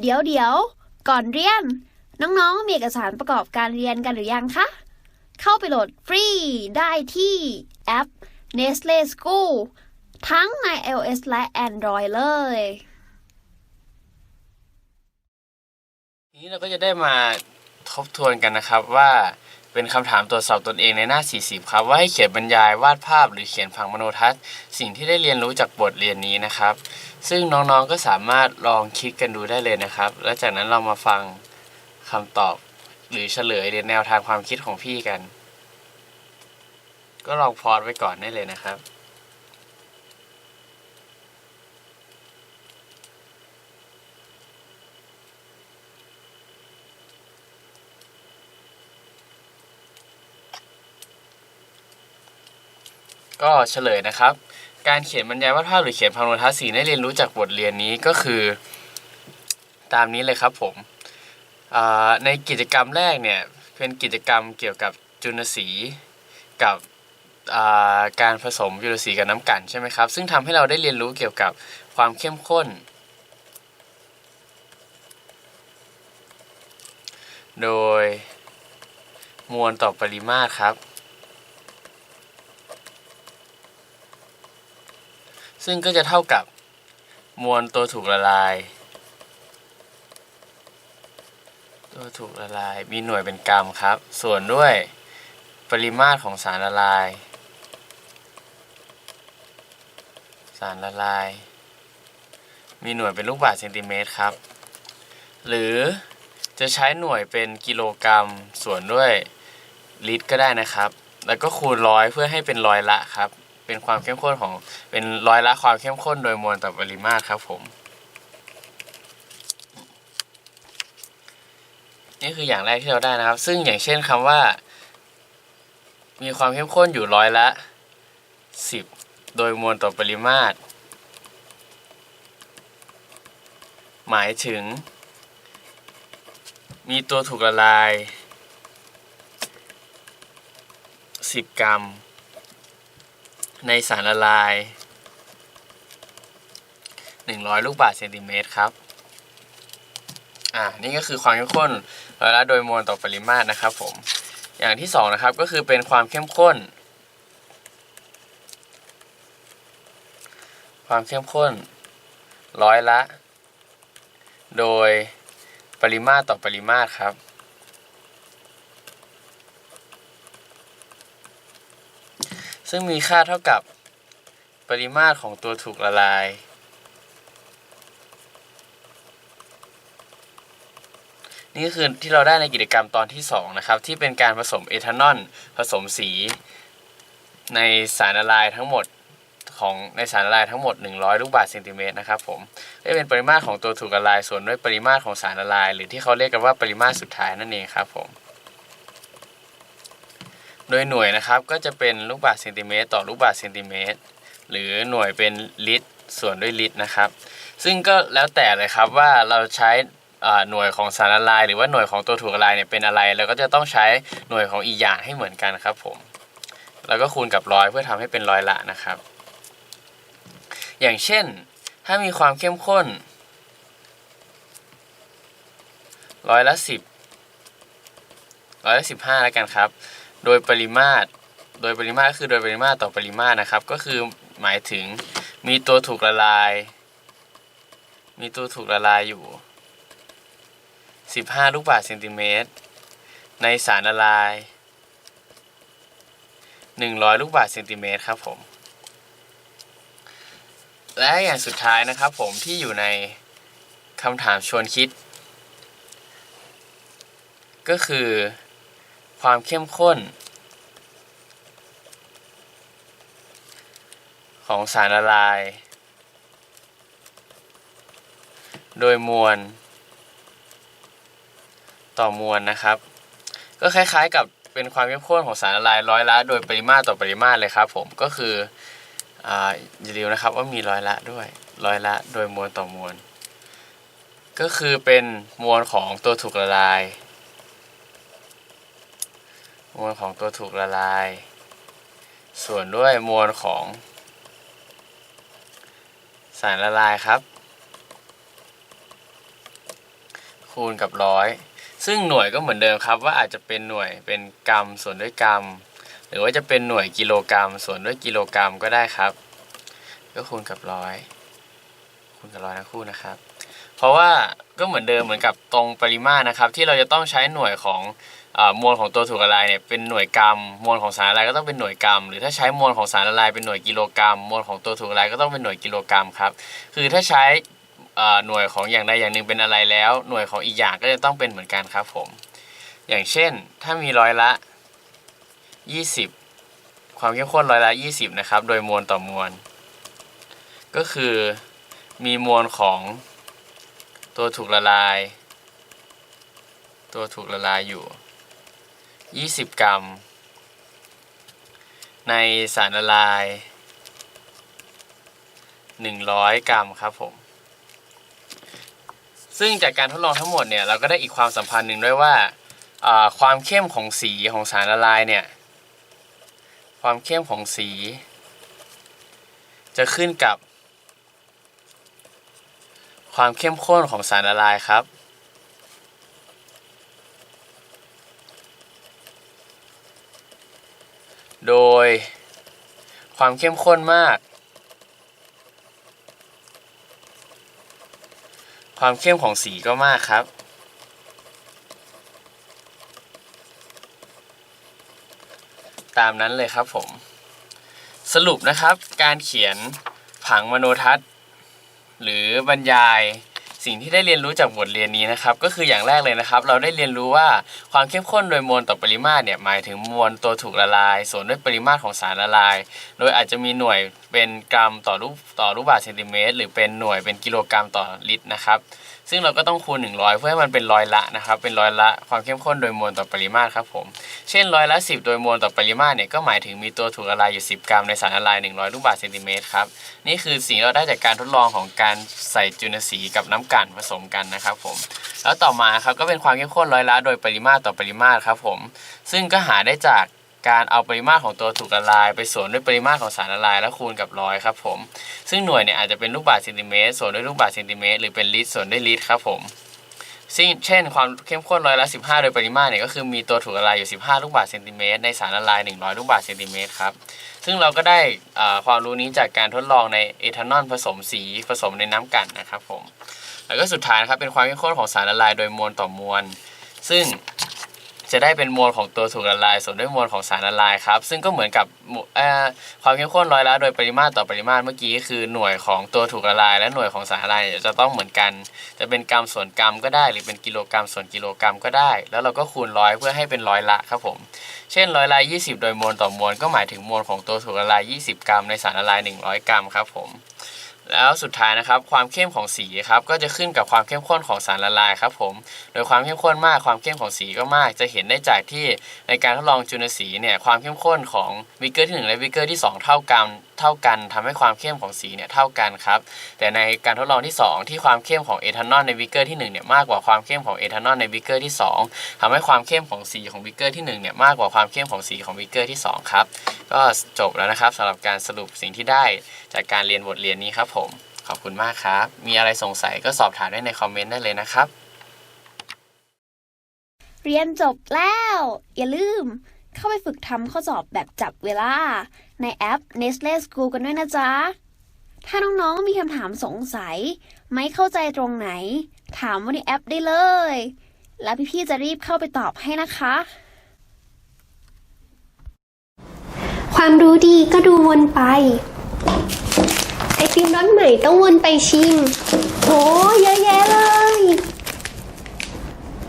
เดี๋ยวเดี๋ยว ก่อนเรียน น้องๆ มีเอกสารประกอบการเรียนกันหรือยังคะ เข้าไปโหลดฟรีได้ที่แอป Nestle School ทั้งใน iOS และ Android เลยทีนี้เราก็จะได้มาทบทวนกันนะครับว่า เป็นคำถามตรวจสอบตนเองในหน้า 40 ครับ ว่าให้เขียนบรรยายวาดภาพหรือเขียนผังมโนทัศน์ สิ่งที่ได้เรียนรู้จากบทเรียนนี้นะครับ ซึ่งน้องๆก็สามารถลองคิดกันดูได้เลยนะครับ และจากนั้นเรามาฟังคำตอบหรือเฉลยในแนวทางความคิดของพี่กัน ก็ลองพอดไว้ก่อนได้เลยนะครับ ก็เฉลยนะครับ การเขียนบรรยายวาดภาพหรือเขียนพังโนทัศน์สิ่งได้เรียนรู้จากบทเรียนนี้ก็คือ ตามนี้เลยครับผมในกิจกรรมแรกเนี่ยเป็นกิจกรรมเกี่ยวกับจุลสีกับการผสมจุลสีกับน้ำกันใช่ไหมครับ ซึ่งทำให้เราได้เรียนรู้เกี่ยวกับความเข้มข้น โดยมวลต่อปริมาตรครับ ซึ่งก็จะเท่ากับมวลตัวถูกละลาย ตัวถูกละลายมีหน่วยเป็นกรัมครับ ส่วนด้วยปริมาตรของสารละลาย สารละลาย มีหน่วยเป็นลูกบาศก์เซนติเมตรครับ หรือจะใช้หน่วยเป็นกิโลกรัมส่วนด้วยลิตรก็ได้นะครับ แล้วก็คูณร้อยเพื่อให้เป็นร้อยละครับ เป็นความเข้มข้นของเป็นร้อยละความเข้มข้นโดยมวลต่อปริมาตรครับผม นี่คืออย่างแรกที่เราได้นะครับ ซึ่งอย่างเช่นคำว่า มีความเข้มข้นอยู่ร้อยละสิบโดยมวลต่อปริมาตร หมายถึง มีตัวถูกละลาย 10 กรัม ในสารละลาย 100 ลูกบาศก์เซนติเมตรครับ อ่า นี่ก็คือความเข้มข้นร้อยละโดยมวลต่อปริมาตรนะครับผม อย่างที่สองนะครับก็คือเป็นความเข้มข้น ความเข้มข้นร้อยละ โดยปริมาตรต่อปริมาตรครับ ซึ่งมีค่าเท่ากับปริมาตรของตัวถูกละลาย นี่ก็คือที่เราได้ในกิจกรรมตอนที่ 2 นะครับ ที่เป็นการผสมเอทานอลผสมสี ในสารละลายทั้งหมดของในสารละลายทั้งหมด 100 ลูกบาศก์เซนติเมตรนะครับผมได้เป็นปริมาตรของตัวถูกละลายส่วนด้วยปริมาตรของสารละลาย หรือที่เขาเรียกกันว่าปริมาตรสุดท้ายนั่นเองครับผม โดยหน่วยนะครับก็จะเป็นลูกบาศก์เซนติเมตรต่อลูกบาศก์เซนติเมตรหรือหน่วยเป็นลิตรส่วนด้วยลิตรนะครับ ซึ่งก็แล้วแต่เลยครับว่าเราใช้หน่วยของสารละลาย หรือว่าหน่วยของตัวถูกละลายเนี่ยเป็นอะไรเราก็จะต้องใช้หน่วยของอีกอย่างให้เหมือนกันครับผมแล้วก็คูณกับร้อยเพื่อทำให้เป็นร้อยละนะครับ อย่างเช่น ถ้ามีความเข้มข้นร้อยละสิบร้อยละสิบห้าแล้วกันครับ โดยปริมาตร โดยปริมาตรก็คือโดยปริมาตรต่อปริมาตรนะครับ ก็คือหมายถึงมีตัวถูกละลาย มีตัวถูกละลายอยู่ 15 ลูกบาศก์เซนติเมตร ในสารละลาย 100 ลูกบาศก์เซนติเมตรครับผม และอย่างสุดท้ายนะครับผมที่อยู่ในคำถามชวนคิด ก็คือ ความเข้มข้น ของสารละลาย โดยมวล ต่อมวลนะครับ ก็คล้ายๆกับเป็นความเข้มข้นของสารละลายร้อยละ โดยปริมาตรต่อปริมาตรเลยครับผมก็คืออย่าลืมนะครับว่ามีร้อยละด้วยร้อยละโดยมวลต่อมวล ก็คือเป็นมวลของตัวถูกละลาย มวลของตัวถูกละลาย ส่วนด้วยมวลของ สารละลายครับ คูณกับร้อยซึ่งหน่วยก็เหมือนเดิมครับ ว่าอาจจะเป็นหน่วยเป็นกรัมส่วนด้วยกรัม หรือว่าจะเป็นหน่วยกิโลกรัม ส่วนด้วยกิโลกรัมก็ได้ครับ ก็คูณกับร้อยคูณกับร้อยทั้งคู่นะครับ เพราะว่าก็เหมือนเดิมเหมือนกับตรงปริมาตรนะครับ ที่เราจะต้องใช้หน่วยของ มวลของตัวถูกละลายเนี่ยเป็นหน่วยกรัม มวลของสารละลายก็ต้องเป็นหน่วยกรัม หรือถ้าใช้มวลของสารละลายเป็นหน่วยกิโลกรัม มวลของตัวถูกละลายก็ต้องเป็นหน่วยกิโลกรัมครับ คือถ้าใช้หน่วยของอย่างใดอย่างหนึ่งเป็นอะไรแล้ว หน่วยของอีกอย่างก็จะต้องเป็นเหมือนกันครับผม อย่างเช่น ถ้ามีร้อยละ 20 ความเข้มข้นร้อยละ 20 นะครับ โดยมวลต่อมวล ก็คือมีมวลของตัวถูกละลาย ตัวถูกละลายอยู่ 20 กรัม ในสารละลาย 100 กรัมครับผม ซึ่งจากการทดลองทั้งหมดเนี่ย เราก็ได้อีกความสัมพันธ์หนึ่งด้วยว่าอ่าความเข้มของสีของสารละลายเนี่ย ความเข้มของสี จะขึ้นกับ ความเข้มข้นของสารละลายครับ โดยความเข้มข้นมาก ความเข้มของสีก็มากครับ ตามนั้นเลยครับผม สรุปนะครับการเขียนผังมโนทัศน์ หรือบรรยาย สิ่งที่ได้เรียนรู้จากบทเรียนนี้นะครับก็คืออย่างแรกเลยนะครับ เราได้เรียนรู้ว่าความเข้มข้นโดยมวลต่อปริมาตรเนี่ยหมายถึงมวลตัวถูกละลาย ส่วนด้วยปริมาตรของสารละลาย โดยอาจจะมีหน่วยเป็นกรัมต่อลูกต่อลูกบาศก์เซนติเมตรหรือเป็นหน่วยเป็นกิโลกรัมต่อลิตรนะครับซึ่งเราก็ต้องคูณ 100 เพื่อให้มันเป็นร้อยละนะครับ เป็นร้อยละความเข้มข้นโดยมวลต่อปริมาตรครับผม เช่นร้อยละ 10 โดยมวลต่อปริมาตรเนี่ยก็หมายถึงมีตัวถูกละลายอยู่ 10 กรัมในสารละลาย 100 ลูกบาศก์เซนติเมตรครับ นี่คือสิ่งเราได้จากการทดลองของการใส่จุลสีกับน้ำกลั่นผสมกันนะครับผม แล้วต่อมาครับก็เป็นความเข้มข้นร้อยละโดยปริมาตรต่อปริมาตรครับผม ซึ่งก็หาได้จากการเอาปริมาตรของตัวถูกละลาย ไปส่วนด้วยปริมาตรของสารละลาย แล้วคูณกับร้อยครับผม ซึ่งหน่วยเนี่ยอาจจะเป็นลูกบาศก์เซนติเมตรส่วนด้วยลูกบาศก์เซนติเมตรหรือเป็นลิตรส่วนด้วยลิตรครับผมซึ่งเช่นความเข้มข้นร้อยละ15 โดยปริมาตรเนี่ยก็คือมีตัวถูกละลายอยู่ 15 ลูกบาศก์เซนติเมตรในสารละลาย 100 ลูกบาศก์เซนติเมตรครับ ซึ่งเราก็ได้ความรู้นี้จากการทดลองในเอทานอลผสมสีผสมในน้ำกันนะครับผม แล้วก็สุดท้ายนะครับเป็นความเข้มข้นของสารละลายโดยมวลต่อมวล ซึ่งจะได้เป็นมวลของตัวถูกละลายส่วนด้วยมวลของสารละลายครับ ซึ่งก็เหมือนกับความเข้มข้นร้อยละโดยปริมาตรต่อปริมาตรเมื่อกี้คือหน่วยของตัวถูกละลาย และหน่วยของสารละลายเนี่ยจะต้องเหมือนกัน จะเป็นกรัมส่วนกรัมก็ได้ หรือเป็นกิโลกรัมส่วนกิโลกรัมก็ได้ แล้วเราก็คูณร้อยเพื่อให้เป็นร้อยละครับผม เช่นร้อยละ20 โดยมวลต่อมวลก็หมายถึงมวลของตัวถูกละลาย 20 กรัมในสารละลาย 100 กรัมครับผม แล้วสุดท้ายนะครับความเข้มของสีครับก็จะขึ้นกับความเข้มข้นของสารละลายครับผมโดยความเข้มข้นมากความเข้มของสีก็มาก จะเห็นได้จากที่ในการทดลองจุลสีเนี่ยความเข้มข้นของวิกเกอร์ที่ 1 และวิกเกอร์ที่ 2 เท่ากันเท่ากันทำให้ความเข้มของสีเนี่ยเท่ากันครับ แต่ในการทดลองที่ 2 ที่ความเข้มของเอทานอลในวิกเกอร์ที่1เนี่ยมากกว่าความเข้มของเอทานอลในวิกเกอร์ที่ 2ทำให้ความเข้มของสีของวิกเกอร์ที่1เนี่ยมากกว่าความเข้มของสีของวิกเกอร์ที่สองครับ ก็จบแล้วนะครับสำหรับการสรุปสิ่งที่ได้จากการเรียนบทเรียนนี้ครับผมขอบคุณมากครับ มีอะไรสงสัยก็สอบถามได้ในคอมเมนต์ได้เลยนะครับ เรียนจบแล้ว อย่าลืมเข้าไปฝึกทำข้อสอบแบบจับเวลา ในแอป Nestle School กันด้วยนะจ๊ะ ถ้าน้องๆ มีคำถามสงสัย ไม่เข้าใจตรงไหน ถามว่าในแอปได้เลย แล้วพี่ๆ จะรีบเข้าไปตอบให้นะคะ ความรู้ดีก็ดูวนไป ไอติมรสใหม่ต้องวนไปชิมโหเยอะแยะเลย